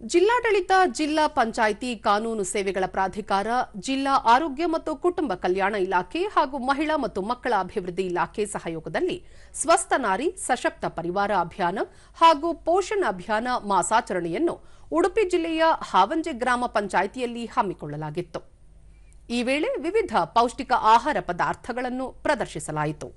ಜಿಲ್ಲಾಡಳಿತ, ಜಿಲ್ಲಾ ಪಂಚಾಯಿತಿ ಕಾನೂನು ಸೇವೆಗಳ ಪ್ರಾಧಿಕಾರ, ಜಿಲ್ಲಾ ಆರೋಗ್ಯ ಮತ್ತು ಕುಟುಂಬ ಕಲ್ಯಾಣ ಇಲಾಖೆ ಹಾಗೂ ಮಹಿಳಾ ಮತ್ತು ಮಕ್ಕಳ ಅಭಿವೃದ್ಧಿ ಇಲಾಖೆ ಸಹಯೋಗದಲ್ಲಿ ಸ್ವಸ್ಥ ನಾರಿ, ಸಶಕ್ತ ಪರಿವಾರ ಅಭಿಯಾನ ಹಾಗೂ ಪೋಷಣ ಅಭಿಯಾನ ಮಾಸಾಚರಣೆಯನ್ನು ಉಡುಪಿ ಜಿಲ್ಲೆಯ ಹಾವಂಜೆ ಗ್ರಾಮ ಪಂಚಾಯಿತಿಯಲ್ಲಿ ಹಮ್ಮಿಕೊಳ್ಳಲಾಗಿತ್ತು. ಈ ವೇಳೆ ವಿವಿಧ ಪೌಷ್ಟಿಕ ಆಹಾರ ಪದಾರ್ಥಗಳನ್ನು ಪ್ರದರ್ಶಿಸಲಾಯಿತು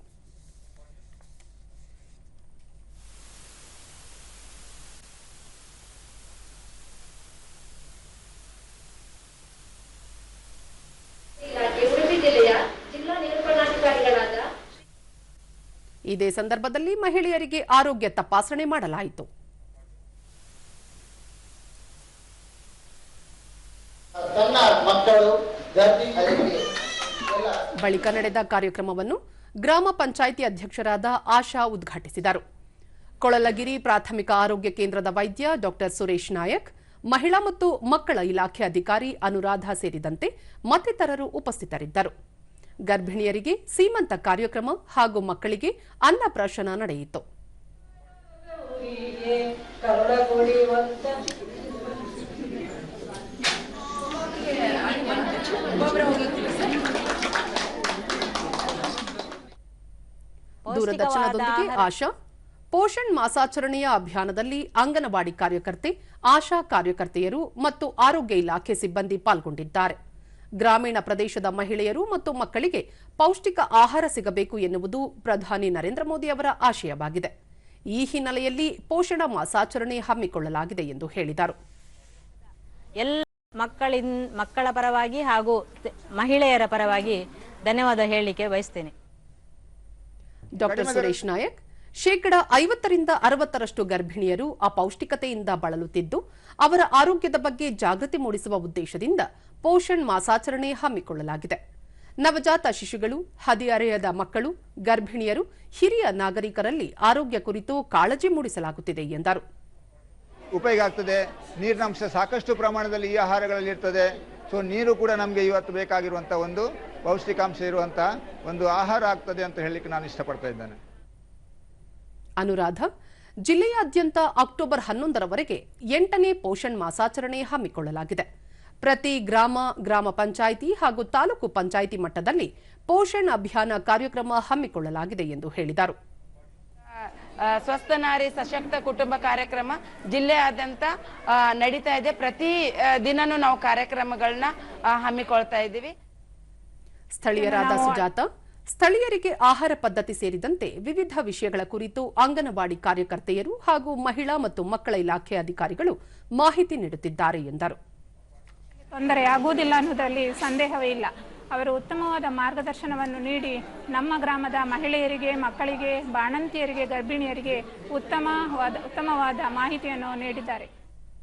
ಇಲಾಖೆ ಉಡುಪಿ ಜಿಲ್ಲೆಯ ಜಿಲ್ಲಾ ನಿರೂಪಣಾಧಿಕಾರಿಗಳಾದ ಇದೇ ಸಂದರ್ಭದಲ್ಲಿ ಮಹಿಳೆಯರಿಗೆ ಆರೋಗ್ಯ ತಪಾಸಣೆ ಮಾಡಲಾಯಿತು. ಬಳಿಕ ನಡೆದ ಕಾರ್ಯಕ್ರಮವನ್ನು ಗ್ರಾಮ ಪಂಚಾಯಿತಿ ಅಧ್ಯಕ್ಷರಾದ ಆಶಾ ಉದ್ಘಾಟಿಸಿದರು. ಕೊಳಲಗಿರಿ ಪ್ರಾಥಮಿಕ ಆರೋಗ್ಯ ಕೇಂದ್ರದ ವೈದ್ಯ ಡಾಕ್ಟರ್ ಸುರೇಶ್ ನಾಯಕ್ ಮಹಿಳಾ ಮತ್ತು ಮಕ್ಕಳ ಇಲಾಖೆ ಅಧಿಕಾರಿ ಅನುರಾಧ ಸೇರಿದಂತೆ ಮತ್ತಿತರರು ಉಪಸ್ಥಿತರಿದ್ದರು. ಗರ್ಭಿಣಿಯರಿಗೆ ಸೀಮಂತ ಕಾರ್ಯಕ್ರಮ ಹಾಗೂ ಮಕ್ಕಳಿಗೆ ಅನ್ನಪ್ರಾಶನ ನಡೆಯಿತು. ದೂರದರ್ಶನದೊಂದಿಗೆ ಆಶಾ ಪೋಷಣ್ ಮಾಸಾಚರಣೆಯ ಅಭಿಯಾನದಲ್ಲಿ ಅಂಗನವಾಡಿ ಕಾರ್ಯಕರ್ತೆ ಆಶಾ ಕಾರ್ಯಕರ್ತೆಯರು ಮತ್ತು ಆರೋಗ್ಯ ಇಲಾಖೆ ಸಿಬ್ಬಂದಿ ಪಾಲ್ಗೊಂಡಿದ್ದಾರೆ. ಗ್ರಾಮೀಣ ಪ್ರದೇಶದ ಮಹಿಳೆಯರು ಮತ್ತು ಮಕ್ಕಳಿಗೆ ಪೌಷ್ಟಿಕ ಆಹಾರ ಸಿಗಬೇಕು ಎನ್ನುವುದು ಪ್ರಧಾನಿ ನರೇಂದ್ರ ಮೋದಿ ಅವರ ಆಶಯವಾಗಿದೆ. ಈ ಹಿನ್ನೆಲೆಯಲ್ಲಿ ಪೋಷಣ ಮಾಸಾಚರಣೆ ಹಮ್ಮಿಕೊಳ್ಳಲಾಗಿದೆ ಎಂದು ಹೇಳಿದರು. ಎಲ್ಲ ಮಕ್ಕಳಿನ್ ಮಕ್ಕಳ ಪರವಾಗಿ ಹಾಗೂ ಮಹಿಳೆಯರ ಪರವಾಗಿ ಧನ್ಯವಾದ ಹೇಳಲಿಕ್ಕೆ ಬಯಸ್ತೇನೆ. ಡಾಕ್ಟರ್ ಸುರೇಶ್ ನಾಯಕ್. ಶೇಕಡ ಐವತ್ತರಿಂದ ಅರವತ್ತರಷ್ಟು ಗರ್ಭಿಣಿಯರು ಅಪೌಷ್ಟಿಕತೆಯಿಂದ ಬಳಲುತ್ತಿದ್ದು, ಅವರ ಆರೋಗ್ಯದ ಬಗ್ಗೆ ಜಾಗೃತಿ ಮೂಡಿಸುವ ಉದ್ದೇಶದಿಂದ ಪೋಷಣ್ ಮಾಸಾಚರಣೆ ಹಮ್ಮಿಕೊಳ್ಳಲಾಗಿದೆ. ನವಜಾತ ಶಿಶುಗಳು, ಹದಿಹರೆಯದ ಮಕ್ಕಳು, ಗರ್ಭಿಣಿಯರು, ಹಿರಿಯ ನಾಗರಿಕರಲ್ಲಿ ಆರೋಗ್ಯ ಕುರಿತು ಕಾಳಜಿ ಮೂಡಿಸಲಾಗುತ್ತಿದೆ ಎಂದರು. ಉಪಯೋಗ ಆಗ್ತದೆ. ನೀರಿನಂಶ ಸಾಕಷ್ಟು ಪ್ರಮಾಣದಲ್ಲಿ ಈ ಆಹಾರಗಳಲ್ಲಿ ಇರ್ತದೆ. ಸೊ ನೀರು ಕೂಡ ನಮಗೆ ಇವತ್ತು ಬೇಕಾಗಿರುವಂಥ ಒಂದು ಪೌಷ್ಟಿಕಾಂಶ ಇರುವಂತಹ ಒಂದು ಆಹಾರ ಆಗ್ತದೆ ಅಂತ ಹೇಳಲಿಕ್ಕೆ ನಾನು ಇಷ್ಟಪಡ್ತಾ ಇದ್ದೇನೆ. ಅನುರಾಧ ಜಿಲ್ಲೆಯಾದ್ಯಂತ ಅಕ್ಟೋಬರ್ ಹನ್ನೊಂದರವರೆಗೆ ಎಂಟನೇ ಪೋಷಣ್ ಮಾಸಾಚರಣೆ ಹಮ್ಮಿಕೊಳ್ಳಲಾಗಿದೆ. ಪ್ರತಿ ಗ್ರಾಮ ಗ್ರಾಮ ಪಂಚಾಯಿತಿ ಹಾಗೂ ತಾಲೂಕು ಪಂಚಾಯಿತಿ ಮಟ್ಟದಲ್ಲಿ ಪೋಷಣ್ ಅಭಿಯಾನ ಕಾರ್ಯಕ್ರಮ ಹಮ್ಮಿಕೊಳ್ಳಲಾಗಿದೆ ಎಂದು ಹೇಳಿದರು. ಸ್ವಸ್ಥ ನಾರಿ ಸಶಕ್ತ ಕುಟುಂಬ ಕಾರ್ಯಕ್ರಮ ಜಿಲ್ಲೆಯಾದ್ಯಂತ ನಡೀತಾ ಇದೆ. ಪ್ರತಿ ದಿನನೂ ನಾವು ಕಾರ್ಯಕ್ರಮಗಳನ್ನ ಹಮ್ಮಿಕೊಳ್ತಾ ಇದ್ದೀವಿ. ಸ್ಥಳೀಯರಾದ ಸುಜಾತ ಸ್ಥಳೀಯರಿಗೆ ಆಹಾರ ಪದ್ಧತಿ ಸೇರಿದಂತೆ ವಿವಿಧ ವಿಷಯಗಳ ಕುರಿತು ಅಂಗನವಾಡಿ ಕಾರ್ಯಕರ್ತೆಯರು ಹಾಗೂ ಮಹಿಳಾ ಮತ್ತು ಮಕ್ಕಳ ಇಲಾಖೆ ಅಧಿಕಾರಿಗಳು ಮಾಹಿತಿ ನೀಡುತ್ತಿದ್ದಾರೆ ಎಂದರು. ತೊಂದರೆಯಾಗುವುದಿಲ್ಲ ಅನ್ನೋದರಲ್ಲಿ ಸಂದೇಹವೇ ಇಲ್ಲ. ಅವರು ಉತ್ತಮವಾದ ಮಾರ್ಗದರ್ಶನವನ್ನು ನೀಡಿ ನಮ್ಮ ಗ್ರಾಮದ ಮಹಿಳೆಯರಿಗೆ, ಮಕ್ಕಳಿಗೆ, ಬಾಣಂತಿಯರಿಗೆ, ಗರ್ಭಿಣಿಯರಿಗೆ ಉತ್ತಮವಾದ ಉತ್ತಮವಾದ ಮಾಹಿತಿಯನ್ನು ನೀಡಿದ್ದಾರೆ.